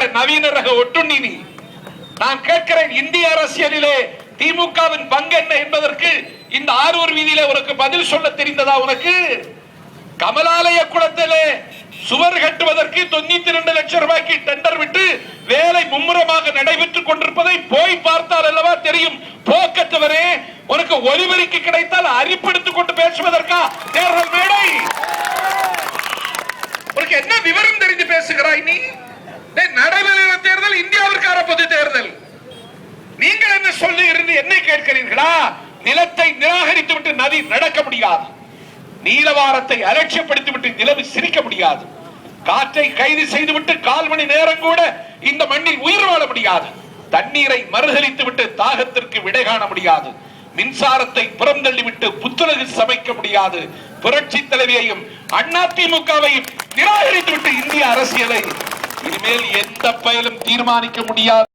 இருக்கிற நவீன ரக ஒட்டுண்ணி நான் கேட்கிறேன் இந்திய அரசியலிலே திமுகவின் பங்கு என்ன என்பதற்கு இந்த ஆரூர் வீதியில உனக்கு பதில் சொல்ல தெரிந்ததா உனக்கு? கமலாலய குளத்திலே சுவர் கட்டுவதற்கு தொண்ணூத்தி ரெண்டு லட்சம் ரூபாய்க்கு டெண்டர் விட்டு வேலை மும்முரமாக நடைபெற்றுக் கொண்டிருப்பதை போய் பார்த்தால் அல்லவா தெரியும். போக்கத்தவரே உனக்கு ஒலிபெருக்கி கிடைத்தால் அரிப்படுத்திக் கொண்டு பேசுவதற்கா தேர்தல் மேடை? உனக்கு என்ன விவரம் தெரிஞ்சு பேசுகிறாய் நீ? நடைபெறுகிற தேர்தல் இந்தியாவிற்கான பொது தேர்தல். நீங்கள் என்ன சொல்லி இருந்து என்னை கேட்கிறீர்களா? நிலத்தை நிராகரித்து விட்டு நதி நடக்க முடியாது. நீலவாரத்தை அலட்சியப்படுத்தி விட்டு நிலவு சிரிக்க முடியாது. காற்றை கைது செய்துவிட்டு கால் மணி நேரம் கூட இந்த மண்ணில் உயிர் வாழ முடியாது. தண்ணீரை மறுதளித்து விட்டு தாகத்திற்கு விடை காண முடியாது. மின்சாரத்தை புறந்தள்ளி விட்டு புத்துலகு சமைக்க முடியாது. புரட்சி தலைவியையும் அண்ணா திமுகவையும் நிராகரித்து விட்டு இந்திய அரசியலை இனிமேல் எந்த பயலும் தீர்மானிக்க முடியாது.